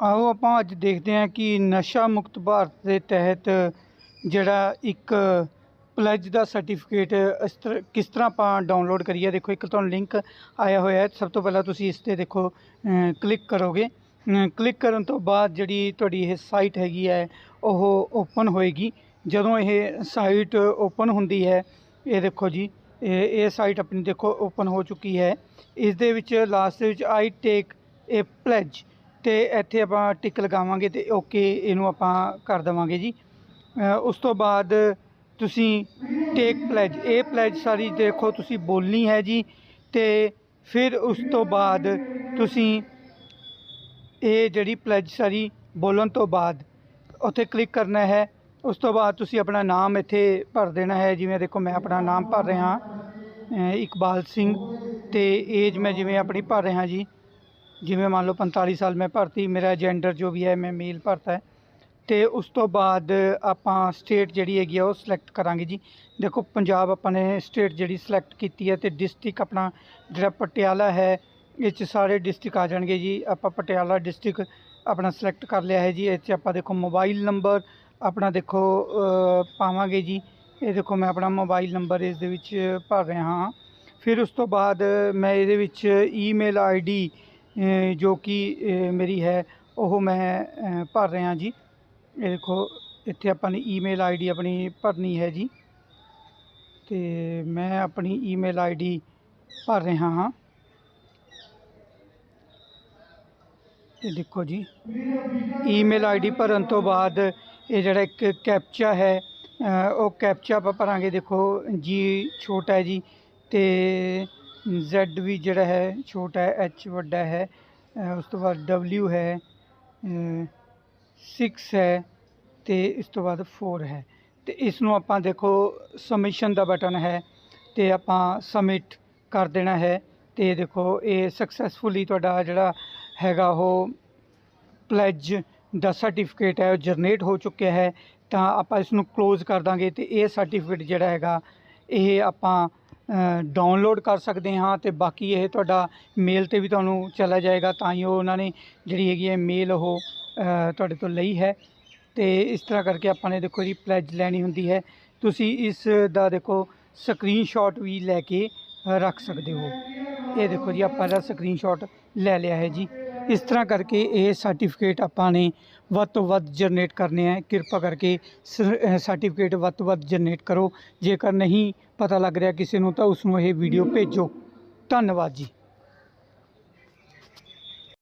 ਆਓ ਆਪਾਂ ਅੱਜ ਦੇਖਦੇ ਹਾਂ ਕਿ ਨਸ਼ਾ ਮੁਕਤ ਭਾਰਤ ਦੇ ਤਹਿਤ ਜਿਹੜਾ ਇੱਕ ਪਲੱਜ ਦਾ ਸਰਟੀਫਿਕੇਟ ਇਸ ਤਰ੍ਹਾਂ ਕਿਸ ਤਰ੍ਹਾਂ ਆਪਾਂ ਡਾਊਨਲੋਡ ਕਰੀਏ। ਦੇਖੋ, ਇੱਕ ਤੁਹਾਨੂੰ ਲਿੰਕ ਆਇਆ ਹੋਇਆ ਹੈ। ਸਭ ਤੋਂ ਪਹਿਲਾਂ ਤੁਸੀਂ ਇਸ ਤੇ ਦੇਖੋ ਕਲਿੱਕ ਕਰੋਗੇ। ਕਲਿੱਕ ਕਰਨ ਤੋਂ ਬਾਅਦ ਜਿਹੜੀ ਤੁਹਾਡੀ ਇਹ ਸਾਈਟ ਹੈਗੀ ਹੈ, ਉਹ ਓਪਨ ਹੋਏਗੀ। ਜਦੋਂ ਇਹ ਸਾਈਟ ਓਪਨ ਹੁੰਦੀ ਹੈ, ਇਹ ਦੇਖੋ ਜੀ, ਇਹ ਇਹ ਸਾਈਟ ਆਪਣੀ ਦੇਖੋ ਓਪਨ ਹੋ ਚੁੱਕੀ ਹੈ। ਇਸ ਦੇ ਵਿੱਚ ਲਾਸਟ ਦੇ ਵਿੱਚ ਆਈ ਟੇਕ ਏ ਪਲੈਜ ਤੇ ਇੱਥੇ ਆਪਾਂ ਟਿਕ ਲਗਾਵਾਂਗੇ ਤੇ ਓਕੇ ਇਹਨੂੰ ਆਪਾਂ ਕਰ ਦੇਵਾਂਗੇ ਜੀ। ਉਸ ਤੋਂ ਬਾਅਦ ਤੁਸੀਂ ਟੇਕ ਪਲੈਜ ਇਹ ਪਲੈਜ ਸਾਰੀ ਦੇਖੋ ਤੁਸੀਂ ਬੋਲਣੀ ਹੈ ਜੀ ਤੇ ਫਿਰ ਉਸ ਤੋਂ ਬਾਅਦ ਤੁਸੀਂ ਇਹ ਜਿਹੜੀ ਪਲੈਜ ਸਾਰੀ ਬੋਲਣ ਤੋਂ ਬਾਅਦ ਉੱਥੇ ਕਲਿੱਕ ਕਰਨਾ ਹੈ। ਉਸ ਤੋਂ ਬਾਅਦ ਤੁਸੀਂ ਆਪਣਾ ਨਾਮ ਇੱਥੇ ਭਰ ਦੇਣਾ ਹੈ। ਜਿਵੇਂ ਦੇਖੋ ਮੈਂ ਆਪਣਾ ਨਾਮ ਭਰ ਰਿਹਾ ਇਕਬਾਲ ਸਿੰਘ ਤੇ ਏਜ ਮੈਂ ਜਿਵੇਂ ਆਪਣੀ ਭਰ ਰਿਹਾ ਜੀ। ਜਿਵੇਂ ਮੰਨ ਲਓ 45 ਸਾਲ ਮੈਂ ਭਰਤੀ, ਮੇਰਾ ਜੈਂਡਰ ਜੋ ਵੀ ਹੈ, ਮੈਂ ਮੇਲ ਭਰਤਾ ਹੈ। ਤੇ ਉਸ ਤੋਂ ਬਾਅਦ ਆਪਾਂ ਸਟੇਟ ਜਿਹੜੀ ਹੈਗੀ ਆ ਉਹ ਸਿਲੈਕਟ ਕਰਾਂਗੇ ਜੀ। ਦੇਖੋ ਪੰਜਾਬ ਆਪਾਂ ਨੇ ਸਟੇਟ ਜਿਹੜੀ ਸਿਲੈਕਟ ਕੀਤੀ ਹੈ ਤੇ ਡਿਸਟ੍ਰਿਕਟ ਆਪਣਾ ਜਿਹੜਾ ਪਟਿਆਲਾ ਹੈ, ਇਹ 'ਚ ਸਾਰੇ ਡਿਸਟ੍ਰਿਕਟ ਆ ਜਾਣਗੇ ਜੀ। ਆਪਾਂ ਪਟਿਆਲਾ ਡਿਸਟ੍ਰਿਕਟ ਆਪਣਾ ਸਿਲੈਕਟ ਕਰ ਲਿਆ ਹੈ ਜੀ। ਇਹ 'ਚ ਆਪਾਂ ਦੇਖੋ ਮੋਬਾਈਲ ਨੰਬਰ ਆਪਣਾ ਦੇਖੋ ਪਾਵਾਂਗੇ ਜੀ। ਇਹ ਦੇਖੋ ਮੈਂ ਆਪਣਾ ਮੋਬਾਈਲ ਨੰਬਰ ਇਸ ਦੇ ਵਿੱਚ ਭਰ ਰਿਹਾ ਹਾਂ। ਫਿਰ ਉਸ ਤੋਂ ਬਾਅਦ ਮੈਂ ਇਹਦੇ ਵਿੱਚ ਈਮੇਲ ਆਈਡੀ ਜੋ ਕਿ ਮੇਰੀ ਹੈ, ਉਹ ਮੈਂ ਭਰ ਰਿਹਾ ਜੀ। ਇਹ ਦੇਖੋ, ਇੱਥੇ ਆਪਾਂ ਨੇ ਈਮੇਲ ਆਈਡੀ ਆਪਣੀ ਭਰਨੀ ਹੈ ਜੀ। ਤੇ ਮੈਂ ਆਪਣੀ ਈਮੇਲ ਆਈਡੀ ਭਰ ਰਿਹਾ ਹਾਂ। ਇਹ ਦੇਖੋ ਜੀ ਈਮੇਲ ਆਈਡੀ ਭਰਨ ਤੋਂ ਬਾਅਦ ਇਹ ਜਿਹੜਾ ਇੱਕ ਕੈਪਚਾ ਹੈ ਉਹ ਕੈਪਚਾ ਆਪਾਂ ਭਰਾਂਗੇ। ਦੇਖੋ ਜੀ ਛੋਟਾ ਹੈ ਜੀ। ਤੇ Z ਵੀ ਜਿਹੜਾ ਹੈ, ਛੋਟਾ ਹੈ, H ਵੱਡਾ ਹੈ ਉਸ ਤੋਂ ਬਾਅਦ W ਹੈ 6 ਹੈ ਤੇ ਇਸ ਤੋਂ ਬਾਅਦ 4 ਹੈ। ਤੇ ਇਸ ਨੂੰ ਆਪਾਂ ਦੇਖੋ ਸਬਮਿਸ਼ਨ ਦਾ ਬਟਨ ਹੈ ਤੇ ਆਪਾਂ ਸਬਮਿਟ ਕਰ ਦੇਣਾ ਹੈ ਤੇ ਦੇਖੋ ਇਹ ਸਕਸੈਸਫੁਲੀ ਤੁਹਾਡਾ ਜਿਹੜਾ ਹੈਗਾ ਉਹ ਪਲੈਜ ਦਾ ਸਰਟੀਫਿਕੇਟ ਹੈ, ਉਹ ਜਨਰੇਟ ਹੋ ਚੁੱਕਿਆ ਹੈ। ਤਾਂ ਆਪਾਂ ਇਸ ਨੂੰ ਕਲੋਜ਼ ਕਰ ਦਾਂਗੇ ਤੇ ਇਹ ਸਰਟੀਫਿਕੇਟ ਜਿਹੜਾ ਹੈਗਾ, ਇਹ ਆਪਾਂ ਡਾਊਨਲੋਡ ਕਰ ਸਕਦੇ ਹਾਂ ਅਤੇ ਬਾਕੀ ਇਹ ਤੁਹਾਡਾ ਮੇਲ ਤੇ ਵੀ ਤੁਹਾਨੂੰ ਚਲਾ ਜਾਏਗਾ, ਤਾਂ ਹੀ ਉਹ ਉਹਨਾਂ ਨੇ ਜਿਹੜੀ ਹੈਗੀ ਹੈ ਮੇਲ ਉਹ ਤੁਹਾਡੇ ਤੋਂ ਲਈ ਹੈ। ਤੇ ਇਸ ਤਰ੍ਹਾਂ ਕਰਕੇ ਆਪਾਂ ਨੇ ਦੇਖੋ ਜੀ ਪਲੈਜ ਲੈਣੀ ਹੁੰਦੀ ਹੈ। ਤੁਸੀਂ ਇਸ ਦਾ ਦੇਖੋ ਸਕਰੀਨਸ਼ਾਟ ਵੀ ਲੈ ਕੇ ਰੱਖ ਸਕਦੇ ਹੋ। ਇਹ ਦੇਖੋ ਜੀ ਆਪਾਂ ਦਾ ਸਕਰੀਨਸ਼ਾਟ ਲੈ ਲਿਆ ਹੈ ਜੀ। ਇਸ ਤਰ੍ਹਾਂ ਕਰਕੇ ਇਹ ਸਰਟੀਫਿਕੇਟ ਆਪਾਂ ਨੇ ਵੱਧ ਤੋਂ ਵੱਧ ਜਨਰੇਟ ਕਰਨੇ ਹੈ ਕਿਰਪਾ ਕਰਕੇ ਸਰਟੀਫਿਕੇਟ ਵੱਧ ਤੋਂ ਵੱਧ ਜਨਰੇਟ ਕਰੋ। ਜੇਕਰ ਨਹੀਂ ਪਤਾ ਲੱਗ ਰਿਹਾ ਕਿਸੇ ਨੂੰ, ਤਾਂ ਉਸ ਨੂੰ ਇਹ ਵੀਡੀਓ ਭੇਜੋ। ਧੰਨਵਾਦ ਜੀ।